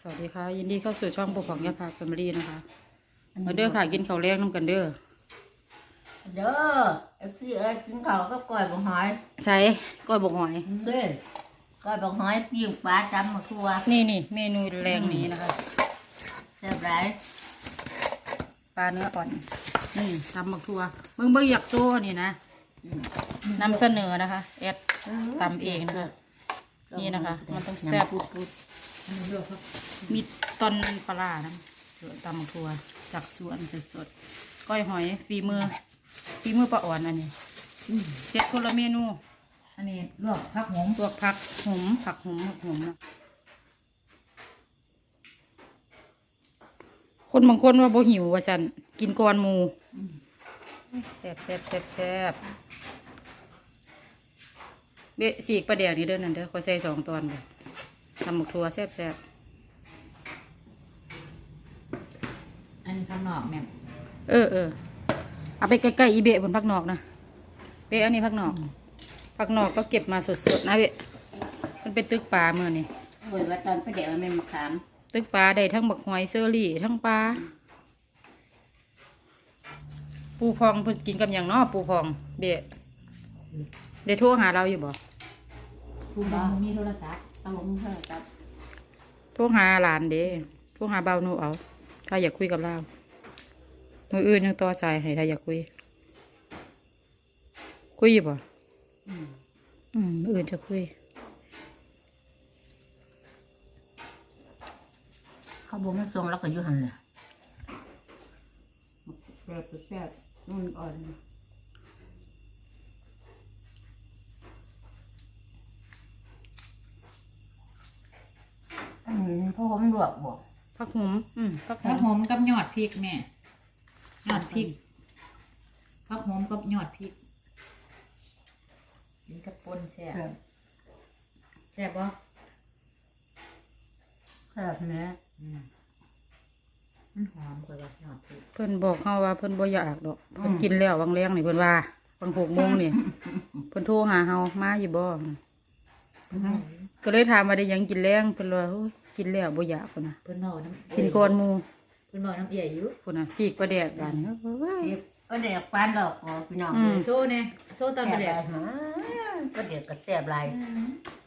สวัสดีค่ะ ยินดีเข้าสู่ช่องปกของยาพาแฟมิลี่นะคะมาเด้อค่ะกินข้าวแรกน้ำกันเด้อเด้อเอฟซีเอ้ยกินข้าวก็ก้อยบักหอยใช้ก้อยบกหอยเด้อก้อยบักหอยปิ้งปลาจำมาทัวนี่นี่เมนูแรงนี้นะคะแซ่บไรปลาเนื้ออ่อนนี่ตำบักทัวมึงเบิ่งอยากโซ่นี่นะนำเสนอนะคะแอดตำเองนะคะนี่นะคะ มันต้องแซ่บ มีตอนปลาร้านะตำบักทัวจากสวนสดๆก้อยหอยฝีมือฝีมือปลาอ่อนอันนี้เจ็ดคนละเมนู อันนี้ลวกผักหงลวกผักหุมผักหุมผักหุมนะคนบางคนว่าบ่หิวว่าสันกินก่อนหมูแซ่บแซ่บแซ่บแซ่บเบะสีกประเดี๋ยวนี้เด้อนั่นเด้อขอใส่สองตอนเลยทำหมกทัวแซ่บแซ่บ อันนี้ ข้างนอกแม่เออเออเอาไปใกล้ๆอีเบะบนผักนอกนะเบะอันนี้ผักนอกผักนอกก็เก็บมาสดๆนะเบะมันเป็นตึกปลาเมื่อนี่เว้ยว่าตอนไปเดี๋ยวมันมะขามตึกปลาได้ทั้งบักหอยเซอรี่ทั้งปลาปูพองเพิ่นกินกับอย่างเนอปูพอง เบะได้โทรหาเราอยู่บ่คุณบ้องมีโทรศัพท์เอาลงเถอะครับโทรหาหลานเด้โทรหาเบาหนูเอา ถ้าอยากคุยกับเรา มืออื่นยังต่อสายให้ถ้าอยากคุย คุยอยู่บ่อืมมืออื่นจะคุย เขาบอกมาส่งแล้วก็อยู่หันเลยแซ่บแซ่บนุ่นอ่อนอันนี้พ่อผมลวกบ่พักหุมอืมพักหุผักมหอมกับยอดพริกแม่ ยอดพริกผักหอมกับยอดพริกกินกับปนแซ่บแซ่บบ่แซ่บแม่อืมมันหอมกว่ายอดพริกเพิ่นบอกเขาว่าเพิ่นบ่อยากดอกเพิ่นกินแล้วบางแรงนี่เพิ่นว่าบางหกโมงนี่เพิ่นโทรหาเฮามาอยู่บ่ก็เลยถามว่าได้หยังกินแรงเพิ่นว่าโอ้ยกินแล้วบ่อยากพุ่นน่ะเพิ่นเมาน้ำกินก่อนหมู่ เพิ่นเมาน้ำเอี่ยอยู่พุ่นน่ะสีกประแดกกันเอ้ยเก็บก็เด็กปานดอกอ๋อพี่น้องอืม โซ่เนี่ยโซ่ตอนแซ่ประบเดี๋หยวลายฮะก็เด็กก็แซ่บหลาย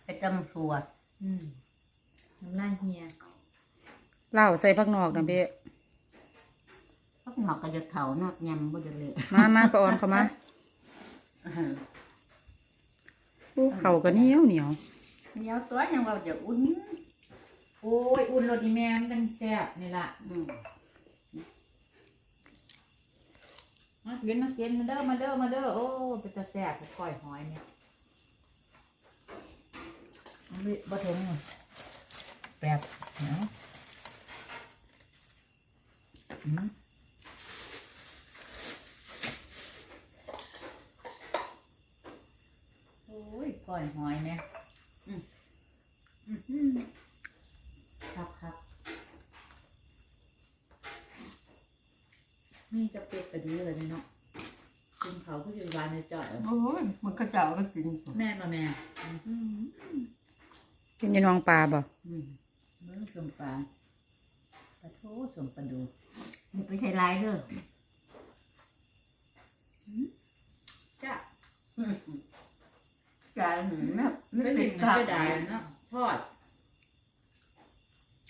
ไปจำสัวอืมน้ำลายเฮียเหล้าใส่ผักนอกนะเบ้พักหอกก็จะเถาเนาะยำบ่จะเละมามาปะออนเข้ามาโอ้เขาก็เหนียวเหนียวเหนียวตัวยังเราจะอุ่น โอ้ย อุ่นรสอีแม่มันจังแซ่บนี่ล่ะอืมมากินมาเกินมาเด้อมาเด้อมาเด้อโอ้เป็นตาแซ่บกับก้อยหอยเนี่ยเอาไปบ่ถึงแปบเนาะอืมโอ้ยก้อยหอยแม่อืมอืมอืมครับครับ นี่จะเป็ดกระดีเลยเนาะกินเขาผู้ชายในจ่อยโอ้ยมันก็เจ้าก็กินแม่มาแม่เป็นยันวงปลาบ่อืมมือสมปลาปลาโถสมปลาดูมันไปใช้ลายเด้อจ้ะอืมจานหืมนะไม่ไม่เป็เป็นนกระข้าวดาษเนาะทอด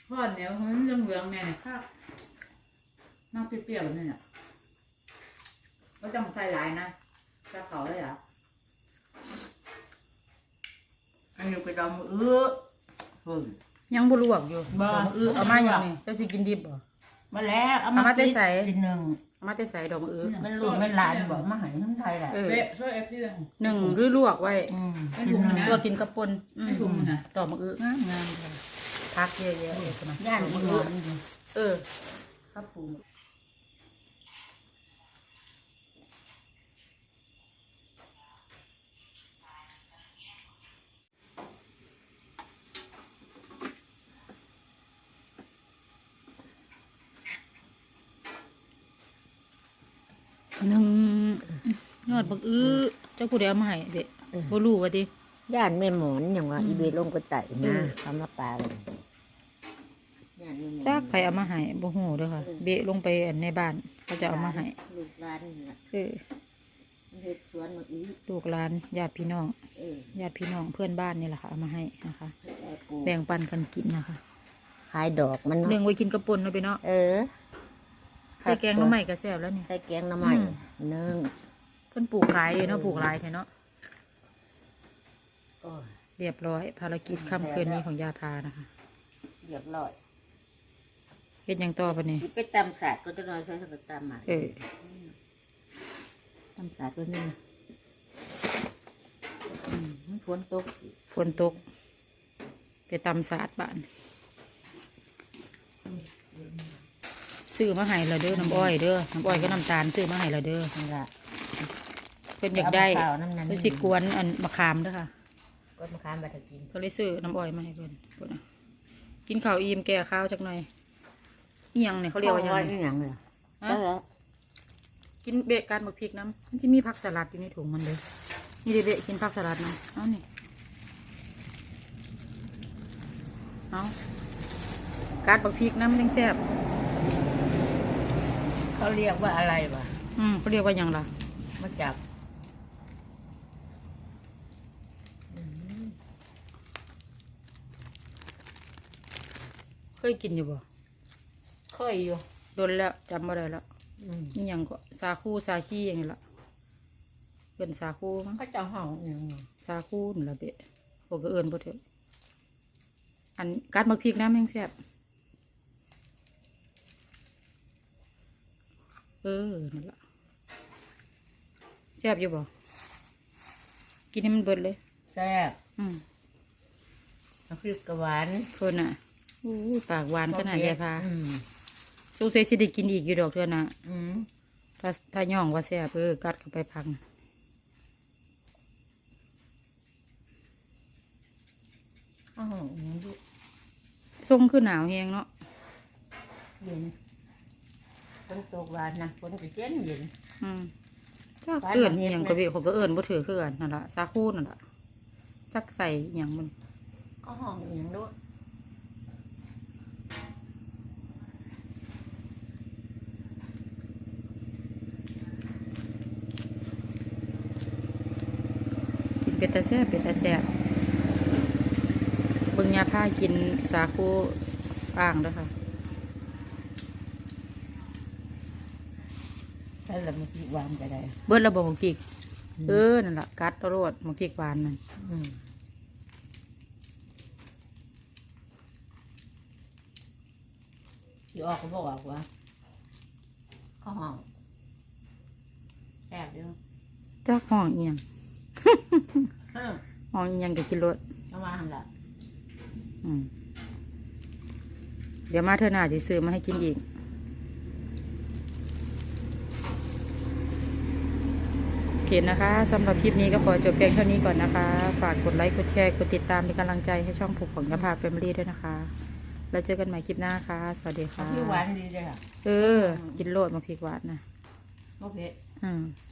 ทอดเนี่ยมันเหลืองๆแม่เนี่ยข้าวน้ำเปรี้ยวๆนี่เนี่ย ไม่ต้องใส่หลายนะจะเขาเลยเหรออันนี้ก็ดองเอื้อเฮ้ย ยังบ่ลวกอยู่บ่เอามาอื้อเอามาอย่างนี้เจ้าสิกินดิบบ่ มาแล้วเอาเอามาได้ใส่ กินหนึ่งเอามาแต่ใส่ดอกมะอื้อมันลูกมันหลานบอกมาใหายทั้งไทยแหละเออเป๊ะช่วยเอฟซีเลยหนึ่งหรือลวกไว้อืมไม่ถูกนะ ลวกกินกับปนอืมไม่ถูกนะ ดอกมะอื้องามงามเลยพักเยอะๆเลยสมัยย่านดอกมัมะนอื้อดีเออ ครับปู หนึ่งยอดบักอื้อเจ้ากูได้เอามาให้เด็กบ่รู้ว่าดิย่านแม่หมอนอย่างว่าอืมอีเบลงก็ไต่นะคำว่าปลาเลยบจักไปเอามาให้บ่ฮู้เด้อค่ะ เบะลงไปอันในบ้านเขาจะเอามาให้ลูกหลานนี่ล่ะเออมันเฮ็ดสวนมาอีกลูกหลานญาติพี่น้องเออญาติพี่น้องเพื่อนบ้านนี่แหละค่ะเอามาให้นะคะเฮ็ดให้ปลูกแบ่งปันกันกินนะคะขายดอกมันเลี้ยเนาะงไว้กินกระปุนเนาะพี่เนาะเออ ใส่แกงหน้ำใหม่ก็แซ่บแล้วนี่ใส่แกงหน้ำใหม่อืม หนึ่งเพิ่นปลูกหลายเลยเนาะปลูกหลายแท้เนาะโอ้ยเรียบร้อย ภารกิจค่ำคืนนี้ของยาทานะคะเรียบร้อยเฮ็ดหยังต่อปะนี่สิไปตำสาดก็จะน้อยใช้สักตำมาเออตำสาดตัวนี้อืมมันฝนตกฝนตก ไปตำสาดบ้าน ซื้อมาให้ละเด้อน้ำอ้อยเด้อน้ำอ้อยก็น้ำตาลซื้อมาให้ละเด้อนี่ละเพิ่นอยากได้เอมะพร้าวน้ำนั้นเพิ่นสิกวนอันมะขามเด้อค่ะ ก็มะขามบัตรกินก็เลยซื้อน้ำอ้อยมาให้เพิ่นพุ่นน่ะกินข้าวอิ่มแก่ข้าวจักหน่อยอีหยังเนี่ยเขาเรียกว่าหยังอีเนี่ยหยังเลยฮะก็แล้วกินเบะการบักพริกน้ำมันจะมีผักสลัดอยู่ในถุงมันเลยนี่เดเบะกินผักสลัดน้ำเอานี่เอาการบักพริกน้ำมันจังแซ่บ เขาเรียกว่าอะไรวะอืมเขาเรียกว่าหยังล่ะ มาจับเคยกินอยู่บ่เคยอยู่โดนแล้วจำบ่ได้แล้วอืมนี่ยังก็ซาคูซาคีอย่างนี้ละเป็นซาคูมั้งเขาเจะห้องอหย่างนี้ซาคูนี่ละเบะพวกก็เอิญบ่เถอะอันการบักพริกน้ำยังแซ่บ เออนั่นละแซ่บอยู่บ่กินให้มันเบิดเลย แซ่บอืมน้ำพริกกะหวานเพิ่นน่ะอู้ยปากหวานขนาดยายพาอืมสงสัยสิได้กินอีกอยู่ดอกเทื่อน่ะอืมถ้าถ้าย่องว่าแซ่บเออกัดเข้าไปพังข้าวหอมอหย่างนี้ทรงคือหนาวแฮงเนาะเย็นฝ นตกหวานนะฝนก็เย็นเย็นอืมจักเอิญอหย่างก็เบิเขาก็เอิญบ่ถือคือกันนั่นล่ะซาคูนั่นล่ะจักใส่อหย่างมันข้าวหอมอหย่างด้วยกินเป็ดตาแซ่บเป็ดตาแซ่บเบิ่งยาผ้ากินสาคูอ่างเด้วยค่ะ ใช่แล้วมันพริกหวานก็ได้ เบิดระบบของกิกเออนั่นล่ะกัดเอาโรดของกิกหวานนั่นอืมที่ออกก็บอกว่าข้าวหอมแซ่บอยู่จักห้องอีหยังเออห้องอีหยังก็กินรสเอามาหันละอืมเดี๋ยวมาเธอหน้าจะซื้อมาให้กินอีก โอ เคนะคะสำหรับคลิปนี้ก็ขอจบเพียงเท่านี้ก่อนนะคะ ฝากกดไลค์กดแชร์กดติดตามเป็นกำลังใจให้ช่องผูกของยาพาแฟมิลี่ด้วยนะคะ แล้วเจอกันใหม่คลิปหน้าค่ะ สวัสดีค่ะที่หวานดีเลยค่ะ เออ กินโลดมาพริกหวานนะโอเคอืมอ